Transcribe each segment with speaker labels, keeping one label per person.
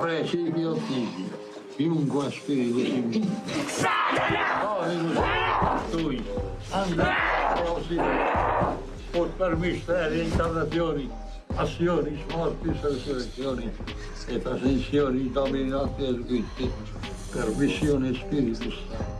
Speaker 1: Ottieni, chiunque spirito si tu, anda prossimo, por per misteri, incarnazioni, azioni, e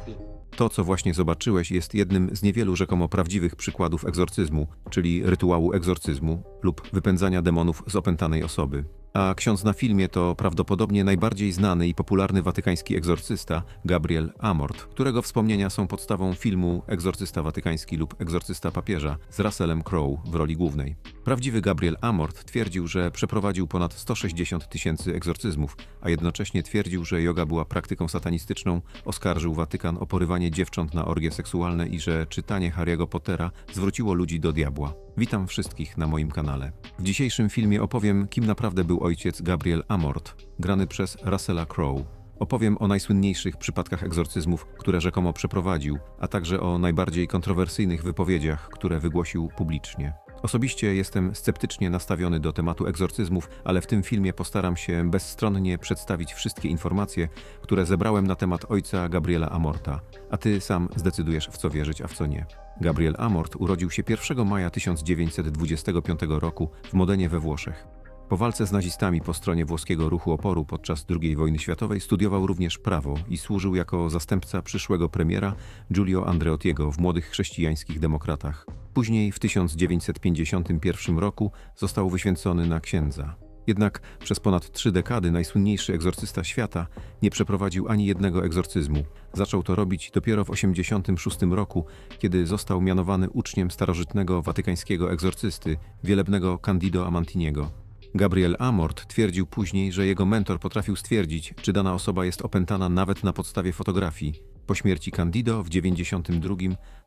Speaker 1: e.
Speaker 2: To, co właśnie zobaczyłeś, jest jednym z niewielu rzekomo prawdziwych przykładów egzorcyzmu, czyli rytuału egzorcyzmu lub wypędzania demonów z opętanej osoby. A ksiądz na filmie to prawdopodobnie najbardziej znany i popularny watykański egzorcysta Gabriel Amort, którego wspomnienia są podstawą filmu Egzorcysta Watykański lub Egzorcysta Papieża z Russellem Crowe w roli głównej. Prawdziwy Gabriel Amort twierdził, że przeprowadził ponad 160 tysięcy egzorcyzmów, a jednocześnie twierdził, że yoga była praktyką satanistyczną, oskarżył Watykan o porywanie dziewcząt na orgie seksualne i że czytanie Harry'ego Pottera zwróciło ludzi do diabła. Witam wszystkich na moim kanale. W dzisiejszym filmie opowiem, kim naprawdę był ojciec Gabriel Amort, grany przez Russella Crowe. Opowiem o najsłynniejszych przypadkach egzorcyzmów, które rzekomo przeprowadził, a także o najbardziej kontrowersyjnych wypowiedziach, które wygłosił publicznie. Osobiście jestem sceptycznie nastawiony do tematu egzorcyzmów, ale w tym filmie postaram się bezstronnie przedstawić wszystkie informacje, które zebrałem na temat ojca Gabriela Amorta, a ty sam zdecydujesz w co wierzyć, a w co nie. Gabriel Amort urodził się 1 maja 1925 roku w Modenie we Włoszech. Po walce z nazistami po stronie włoskiego ruchu oporu podczas II wojny światowej studiował również prawo i służył jako zastępca przyszłego premiera Giulio Andreottiego w Młodych Chrześcijańskich Demokratach. Później w 1951 roku został wyświęcony na księdza. Jednak przez ponad trzy dekady najsłynniejszy egzorcysta świata nie przeprowadził ani jednego egzorcyzmu. Zaczął to robić dopiero w 1986 roku, kiedy został mianowany uczniem starożytnego watykańskiego egzorcysty, wielebnego Candido Amantiniego. Gabriel Amort twierdził później, że jego mentor potrafił stwierdzić, czy dana osoba jest opętana nawet na podstawie fotografii. Po śmierci Candido w 92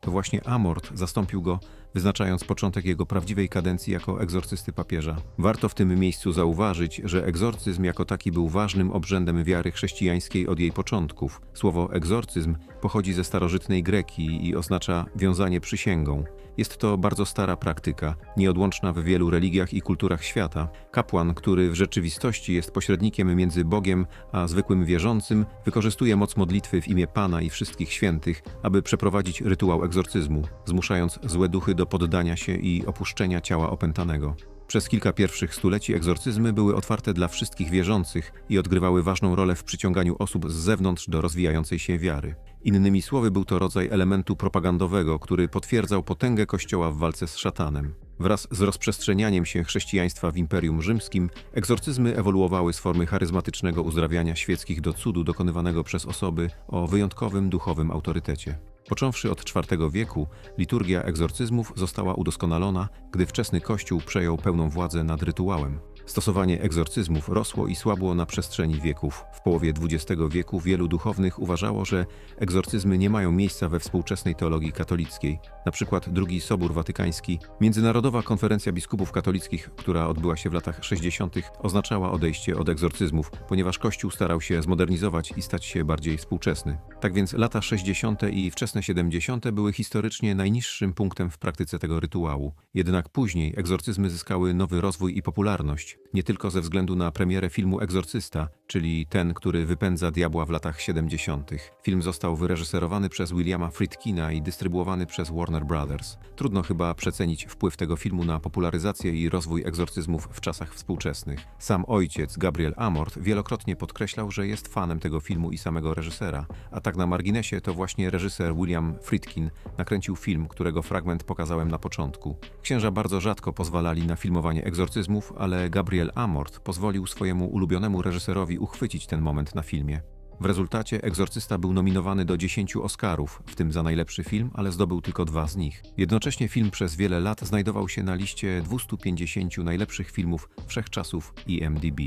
Speaker 2: to właśnie Amort zastąpił go, wyznaczając początek jego prawdziwej kadencji jako egzorcysty papieża. Warto w tym miejscu zauważyć, że egzorcyzm jako taki był ważnym obrzędem wiary chrześcijańskiej od jej początków. Słowo egzorcyzm pochodzi ze starożytnej Greki i oznacza wiązanie przysięgą. Jest to bardzo stara praktyka, nieodłączna w wielu religiach i kulturach świata. Kapłan, który w rzeczywistości jest pośrednikiem między Bogiem a zwykłym wierzącym, wykorzystuje moc modlitwy w imię Pana i wszystkich świętych, aby przeprowadzić rytuał egzorcyzmu, zmuszając złe duchy do poddania się i opuszczenia ciała opętanego. Przez kilka pierwszych stuleci egzorcyzmy były otwarte dla wszystkich wierzących i odgrywały ważną rolę w przyciąganiu osób z zewnątrz do rozwijającej się wiary. Innymi słowy, był to rodzaj elementu propagandowego, który potwierdzał potęgę Kościoła w walce z szatanem. Wraz z rozprzestrzenianiem się chrześcijaństwa w Imperium Rzymskim, egzorcyzmy ewoluowały z formy charyzmatycznego uzdrawiania świeckich do cudu dokonywanego przez osoby o wyjątkowym duchowym autorytecie. Począwszy od IV wieku, liturgia egzorcyzmów została udoskonalona, gdy wczesny Kościół przejął pełną władzę nad rytuałem. Stosowanie egzorcyzmów rosło i słabło na przestrzeni wieków. W połowie XX wieku wielu duchownych uważało, że egzorcyzmy nie mają miejsca we współczesnej teologii katolickiej. Na przykład II Sobór Watykański, Międzynarodowa Konferencja Biskupów Katolickich, która odbyła się w latach 60., oznaczała odejście od egzorcyzmów, ponieważ Kościół starał się zmodernizować i stać się bardziej współczesny. Tak więc lata 60. i wczesne 70. były historycznie najniższym punktem w praktyce tego rytuału. Jednak później egzorcyzmy zyskały nowy rozwój i popularność, nie tylko ze względu na premierę filmu Egzorcysta, czyli ten, który wypędza diabła w latach 70. Film został wyreżyserowany przez Williama Friedkina i dystrybuowany przez Warner Brothers. Trudno chyba przecenić wpływ tego filmu na popularyzację i rozwój egzorcyzmów w czasach współczesnych. Sam ojciec, Gabriel Amort, wielokrotnie podkreślał, że jest fanem tego filmu i samego reżysera. A tak na marginesie, to właśnie reżyser William Friedkin nakręcił film, którego fragment pokazałem na początku. Księża bardzo rzadko pozwalali na filmowanie egzorcyzmów, ale Gabriel Amort pozwolił swojemu ulubionemu reżyserowi uchwycić ten moment na filmie. W rezultacie Egzorcysta był nominowany do 10 Oscarów, w tym za najlepszy film, ale zdobył tylko dwa z nich. Jednocześnie film przez wiele lat znajdował się na liście 250 najlepszych filmów wszechczasów IMDb.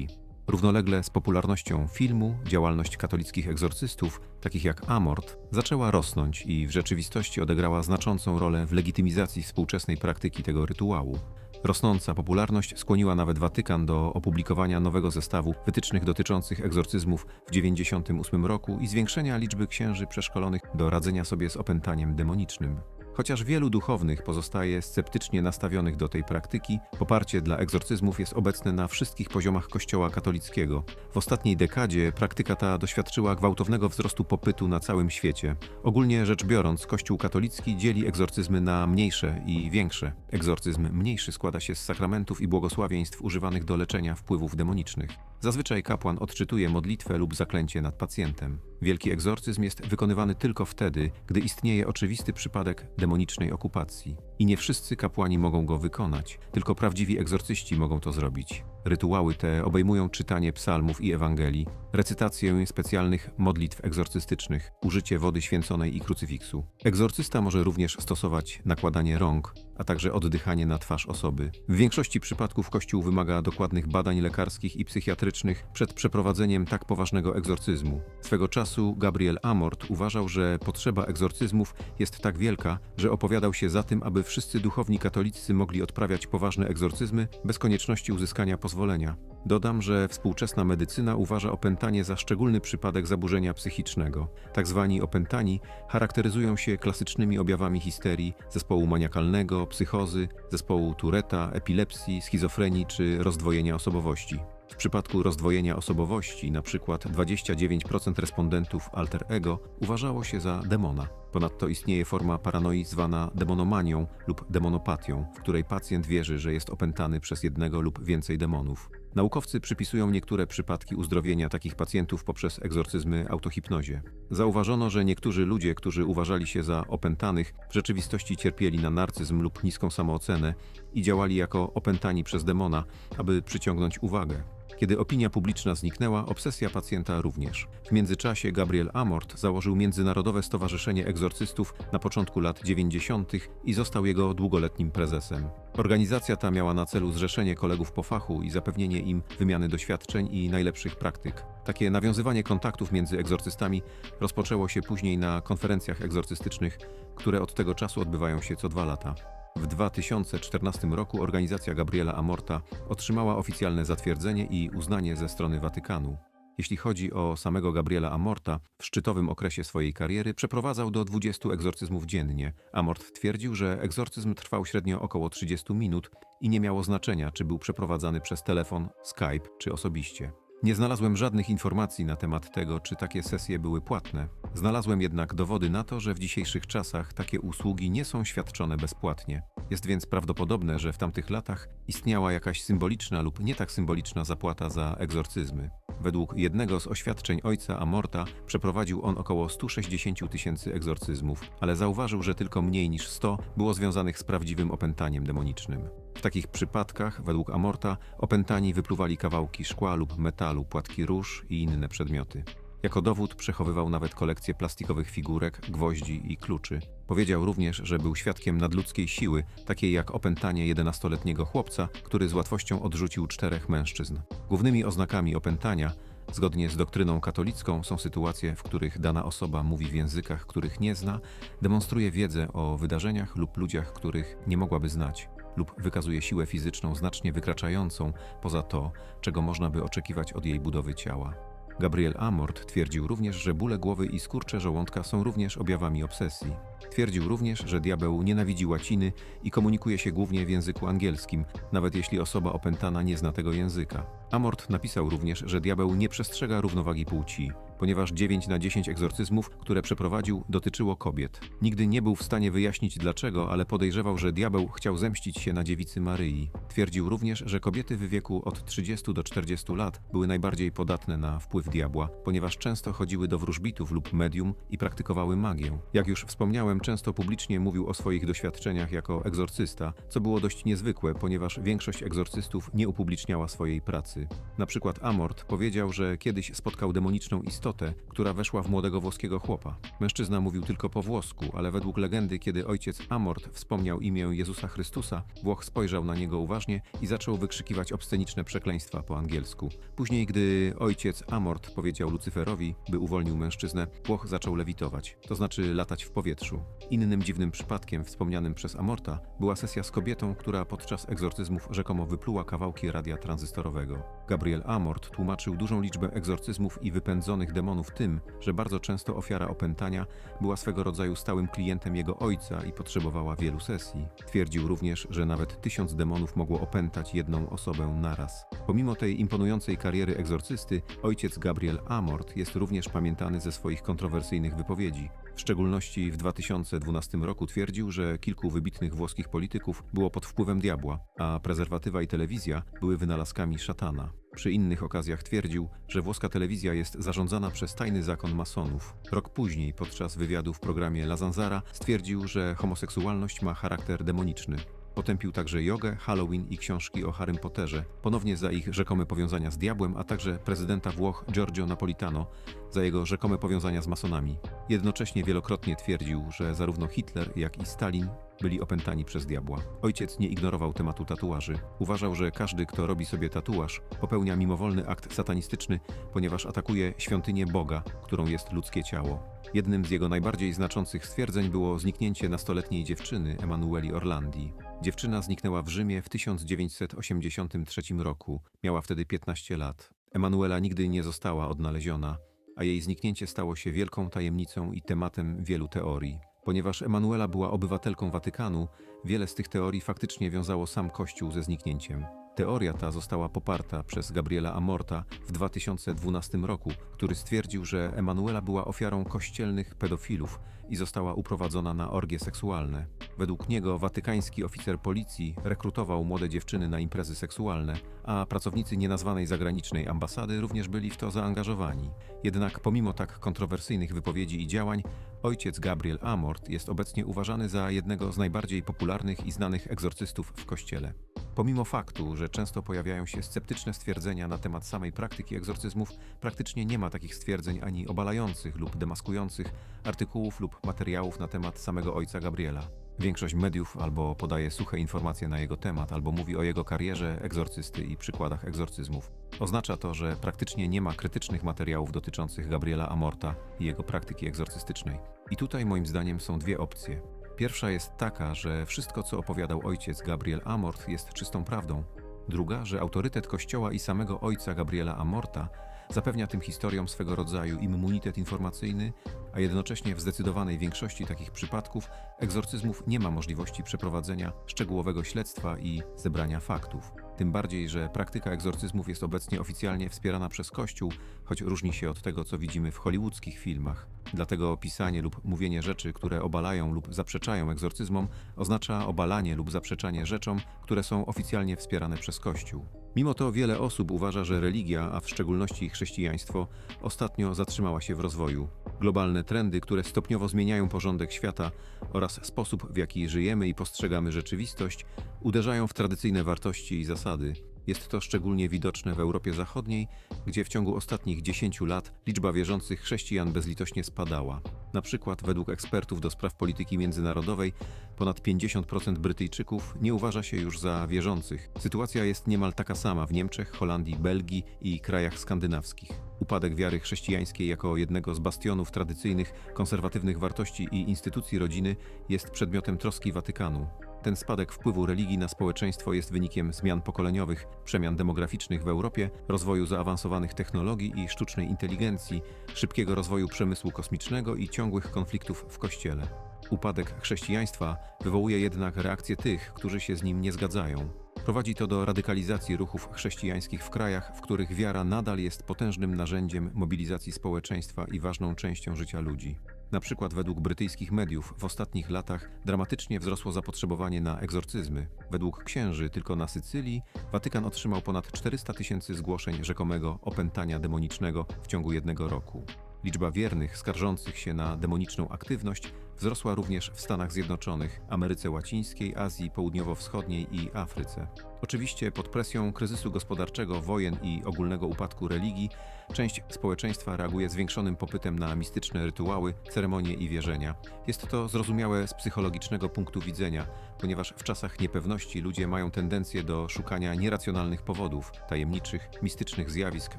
Speaker 2: Równolegle z popularnością filmu, działalność katolickich egzorcystów, takich jak Amort, zaczęła rosnąć i w rzeczywistości odegrała znaczącą rolę w legitymizacji współczesnej praktyki tego rytuału. Rosnąca popularność skłoniła nawet Watykan do opublikowania nowego zestawu wytycznych dotyczących egzorcyzmów w 1998 roku i zwiększenia liczby księży przeszkolonych do radzenia sobie z opętaniem demonicznym. Chociaż wielu duchownych pozostaje sceptycznie nastawionych do tej praktyki, poparcie dla egzorcyzmów jest obecne na wszystkich poziomach Kościoła katolickiego. W ostatniej dekadzie praktyka ta doświadczyła gwałtownego wzrostu popytu na całym świecie. Ogólnie rzecz biorąc, Kościół katolicki dzieli egzorcyzmy na mniejsze i większe. Egzorcyzm mniejszy składa się z sakramentów i błogosławieństw używanych do leczenia wpływów demonicznych. Zazwyczaj kapłan odczytuje modlitwę lub zaklęcie nad pacjentem. Wielki egzorcyzm jest wykonywany tylko wtedy, gdy istnieje oczywisty przypadek demonicznej okupacji. I nie wszyscy kapłani mogą go wykonać, tylko prawdziwi egzorcyści mogą to zrobić. Rytuały te obejmują czytanie psalmów i Ewangelii, recytację specjalnych modlitw egzorcystycznych, użycie wody święconej i krucyfiksu. Egzorcysta może również stosować nakładanie rąk, a także oddychanie na twarz osoby. W większości przypadków Kościół wymaga dokładnych badań lekarskich i psychiatrycznych przed przeprowadzeniem tak poważnego egzorcyzmu. Swego czasu Gabriel Amort uważał, że potrzeba egzorcyzmów jest tak wielka, że opowiadał się za tym, aby wszyscy duchowni katolicy mogli odprawiać poważne egzorcyzmy bez konieczności uzyskania pozwolenia. Dodam, że współczesna medycyna uważa opętanie za szczególny przypadek zaburzenia psychicznego. Tak zwani opętani charakteryzują się klasycznymi objawami histerii, zespołu maniakalnego, psychozy, zespołu Tureta, epilepsji, schizofrenii czy rozdwojenia osobowości. W przypadku rozdwojenia osobowości, przykład 29% respondentów alter ego uważało się za demona. Ponadto istnieje forma paranoi zwana demonomanią lub demonopatią, w której pacjent wierzy, że jest opętany przez jednego lub więcej demonów. Naukowcy przypisują niektóre przypadki uzdrowienia takich pacjentów poprzez egzorcyzmy autohipnozie. Zauważono, że niektórzy ludzie, którzy uważali się za opętanych, w rzeczywistości cierpieli na narcyzm lub niską samoocenę i działali jako opętani przez demona, aby przyciągnąć uwagę. Kiedy opinia publiczna zniknęła, obsesja pacjenta również. W międzyczasie Gabriel Amort założył Międzynarodowe Stowarzyszenie Egzorcystów na początku lat 90. i został jego długoletnim prezesem. Organizacja ta miała na celu zrzeszenie kolegów po fachu i zapewnienie im wymiany doświadczeń i najlepszych praktyk. Takie nawiązywanie kontaktów między egzorcystami rozpoczęło się później na konferencjach egzorcystycznych, które od tego czasu odbywają się co dwa lata. W 2014 roku organizacja Gabriela Amorta otrzymała oficjalne zatwierdzenie i uznanie ze strony Watykanu. Jeśli chodzi o samego Gabriela Amorta, w szczytowym okresie swojej kariery przeprowadzał do 20 egzorcyzmów dziennie. Amort twierdził, że egzorcyzm trwał średnio około 30 minut i nie miało znaczenia, czy był przeprowadzany przez telefon, Skype czy osobiście. Nie znalazłem żadnych informacji na temat tego, czy takie sesje były płatne. Znalazłem jednak dowody na to, że w dzisiejszych czasach takie usługi nie są świadczone bezpłatnie. Jest więc prawdopodobne, że w tamtych latach istniała jakaś symboliczna lub nie tak symboliczna zapłata za egzorcyzmy. Według jednego z oświadczeń ojca Amorta przeprowadził on około 160 tysięcy egzorcyzmów, ale zauważył, że tylko mniej niż 100 było związanych z prawdziwym opętaniem demonicznym. W takich przypadkach, według Amorta, opętani wypluwali kawałki szkła lub metalu, płatki róż i inne przedmioty. Jako dowód przechowywał nawet kolekcję plastikowych figurek, gwoździ i kluczy. Powiedział również, że był świadkiem nadludzkiej siły, takiej jak opętanie 11-letniego chłopca, który z łatwością odrzucił czterech mężczyzn. Głównymi oznakami opętania Zgodnie z doktryną katolicką są sytuacje, w których dana osoba mówi w językach, których nie zna, demonstruje wiedzę o wydarzeniach lub ludziach, których nie mogłaby znać, lub wykazuje siłę fizyczną znacznie wykraczającą poza to, czego można by oczekiwać od jej budowy ciała. Gabriel Amort twierdził również, że bóle głowy i skurcze żołądka są również objawami obsesji. Twierdził również, że diabeł nienawidzi łaciny i komunikuje się głównie w języku angielskim, nawet jeśli osoba opętana nie zna tego języka. Amort napisał również, że diabeł nie przestrzega równowagi płci, ponieważ 9 na 10 egzorcyzmów, które przeprowadził, dotyczyło kobiet. Nigdy nie był w stanie wyjaśnić dlaczego, ale podejrzewał, że diabeł chciał zemścić się na dziewicy Maryi. Twierdził również, że kobiety w wieku od 30 do 40 lat były najbardziej podatne na wpływ diabła, ponieważ często chodziły do wróżbitów lub medium i praktykowały magię. Jak już wspomniałem, często publicznie mówił o swoich doświadczeniach jako egzorcysta, co było dość niezwykłe, ponieważ większość egzorcystów nie upubliczniała swojej pracy. Na przykład Amort powiedział, że kiedyś spotkał demoniczną istotę, która weszła w młodego włoskiego chłopa. Mężczyzna mówił tylko po włosku, ale według legendy, kiedy ojciec Amort wspomniał imię Jezusa Chrystusa, Włoch spojrzał na niego uważnie i zaczął wykrzykiwać obsceniczne przekleństwa po angielsku. Później, gdy ojciec Amort powiedział Lucyferowi, by uwolnił mężczyznę, Włoch zaczął lewitować, to znaczy latać w powietrzu. Innym dziwnym przypadkiem wspomnianym przez Amorta była sesja z kobietą, która podczas egzorcyzmów rzekomo wypluła kawałki radia tranzystorowego. Gabriel Amort tłumaczył dużą liczbę egzorcyzmów i wypędzonych demonów tym, że bardzo często ofiara opętania była swego rodzaju stałym klientem jego ojca i potrzebowała wielu sesji. Twierdził również, że nawet tysiąc demonów mogło opętać jedną osobę naraz. Pomimo tej imponującej kariery egzorcysty, ojciec Gabriel Amort jest również pamiętany ze swoich kontrowersyjnych wypowiedzi. W szczególności w 2012 roku twierdził, że kilku wybitnych włoskich polityków było pod wpływem diabła, a prezerwatywa i telewizja były wynalazkami szatana. Przy innych okazjach twierdził, że włoska telewizja jest zarządzana przez tajny zakon masonów. Rok później, podczas wywiadu w programie La Zanzara, stwierdził, że homoseksualność ma charakter demoniczny. Potępił także jogę, Halloween i książki o Harrym Potterze, ponownie za ich rzekome powiązania z diabłem, a także prezydenta Włoch Giorgio Napolitano za jego rzekome powiązania z masonami. Jednocześnie wielokrotnie twierdził, że zarówno Hitler, jak i Stalin byli opętani przez diabła. Ojciec nie ignorował tematu tatuaży. Uważał, że każdy, kto robi sobie tatuaż, popełnia mimowolny akt satanistyczny, ponieważ atakuje świątynię Boga, którą jest ludzkie ciało. Jednym z jego najbardziej znaczących stwierdzeń było zniknięcie nastoletniej dziewczyny Emanueli Orlandi. Dziewczyna zniknęła w Rzymie w 1983 roku. Miała wtedy 15 lat. Emanuela nigdy nie została odnaleziona, a jej zniknięcie stało się wielką tajemnicą i tematem wielu teorii. Ponieważ Emanuela była obywatelką Watykanu, wiele z tych teorii faktycznie wiązało sam Kościół ze zniknięciem. Teoria ta została poparta przez Gabriela Amorta w 2012 roku, który stwierdził, że Emanuela była ofiarą kościelnych pedofilów i została uprowadzona na orgie seksualne. Według niego watykański oficer policji rekrutował młode dziewczyny na imprezy seksualne, a pracownicy nienazwanej zagranicznej ambasady również byli w to zaangażowani. Jednak pomimo tak kontrowersyjnych wypowiedzi i działań, ojciec Gabriel Amort jest obecnie uważany za jednego z najbardziej popularnych i znanych egzorcystów w kościele. Pomimo faktu, że często pojawiają się sceptyczne stwierdzenia na temat samej praktyki egzorcyzmów, praktycznie nie ma takich stwierdzeń ani obalających lub demaskujących artykułów lub materiałów na temat samego ojca Gabriela. Większość mediów albo podaje suche informacje na jego temat, albo mówi o jego karierze egzorcysty i przykładach egzorcyzmów. Oznacza to, że praktycznie nie ma krytycznych materiałów dotyczących Gabriela Amorta i jego praktyki egzorcystycznej. I tutaj moim zdaniem są dwie opcje. Pierwsza jest taka, że wszystko, co opowiadał ojciec Gabriel Amort, jest czystą prawdą. Druga, że autorytet Kościoła i samego ojca Gabriela Amorta zapewnia tym historiom swego rodzaju immunitet informacyjny, a jednocześnie w zdecydowanej większości takich przypadków egzorcyzmów nie ma możliwości przeprowadzenia szczegółowego śledztwa i zebrania faktów. Tym bardziej, że praktyka egzorcyzmów jest obecnie oficjalnie wspierana przez Kościół, choć różni się od tego, co widzimy w hollywoodzkich filmach. Dlatego opisanie lub mówienie rzeczy, które obalają lub zaprzeczają egzorcyzmom, oznacza obalanie lub zaprzeczanie rzeczom, które są oficjalnie wspierane przez Kościół. Mimo to wiele osób uważa, że religia, a w szczególności chrześcijaństwo, ostatnio zatrzymała się w rozwoju. Globalne trendy, które stopniowo zmieniają porządek świata oraz sposób, w jaki żyjemy i postrzegamy rzeczywistość, uderzają w tradycyjne wartości i zasady. Jest to szczególnie widoczne w Europie Zachodniej, gdzie w ciągu ostatnich 10 lat liczba wierzących chrześcijan bezlitośnie spadała. Na przykład, według ekspertów do spraw polityki międzynarodowej, ponad 50% Brytyjczyków nie uważa się już za wierzących. Sytuacja jest niemal taka sama w Niemczech, Holandii, Belgii i krajach skandynawskich. Upadek wiary chrześcijańskiej jako jednego z bastionów tradycyjnych, konserwatywnych wartości i instytucji rodziny jest przedmiotem troski Watykanu. Ten spadek wpływu religii na społeczeństwo jest wynikiem zmian pokoleniowych, przemian demograficznych w Europie, rozwoju zaawansowanych technologii i sztucznej inteligencji, szybkiego rozwoju przemysłu kosmicznego i ciągłych konfliktów w Kościele. Upadek chrześcijaństwa wywołuje jednak reakcje tych, którzy się z nim nie zgadzają. Prowadzi to do radykalizacji ruchów chrześcijańskich w krajach, w których wiara nadal jest potężnym narzędziem mobilizacji społeczeństwa i ważną częścią życia ludzi. Na przykład według brytyjskich mediów w ostatnich latach dramatycznie wzrosło zapotrzebowanie na egzorcyzmy. Według księży tylko na Sycylii Watykan otrzymał ponad 400 tysięcy zgłoszeń rzekomego opętania demonicznego w ciągu jednego roku. Liczba wiernych skarżących się na demoniczną aktywność wzrosła również w Stanach Zjednoczonych, Ameryce Łacińskiej, Azji Południowo-Wschodniej i Afryce. Oczywiście pod presją kryzysu gospodarczego, wojen i ogólnego upadku religii, część społeczeństwa reaguje zwiększonym popytem na mistyczne rytuały, ceremonie i wierzenia. Jest to zrozumiałe z psychologicznego punktu widzenia, ponieważ w czasach niepewności ludzie mają tendencję do szukania nieracjonalnych powodów, tajemniczych, mistycznych zjawisk,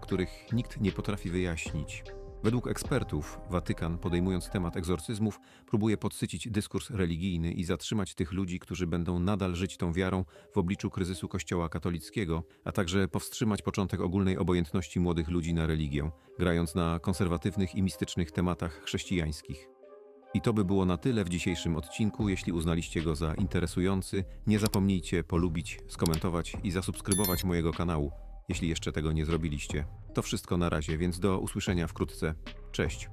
Speaker 2: których nikt nie potrafi wyjaśnić. Według ekspertów, Watykan, podejmując temat egzorcyzmów, próbuje podsycić dyskurs religijny i zatrzymać tych ludzi, którzy będą nadal żyć tą wiarą w obliczu kryzysu Kościoła katolickiego, a także powstrzymać początek ogólnej obojętności młodych ludzi na religię, grając na konserwatywnych i mistycznych tematach chrześcijańskich. I to by było na tyle w dzisiejszym odcinku. Jeśli uznaliście go za interesujący, nie zapomnijcie polubić, skomentować i zasubskrybować mojego kanału, jeśli jeszcze tego nie zrobiliście. To wszystko na razie, więc do usłyszenia wkrótce. Cześć.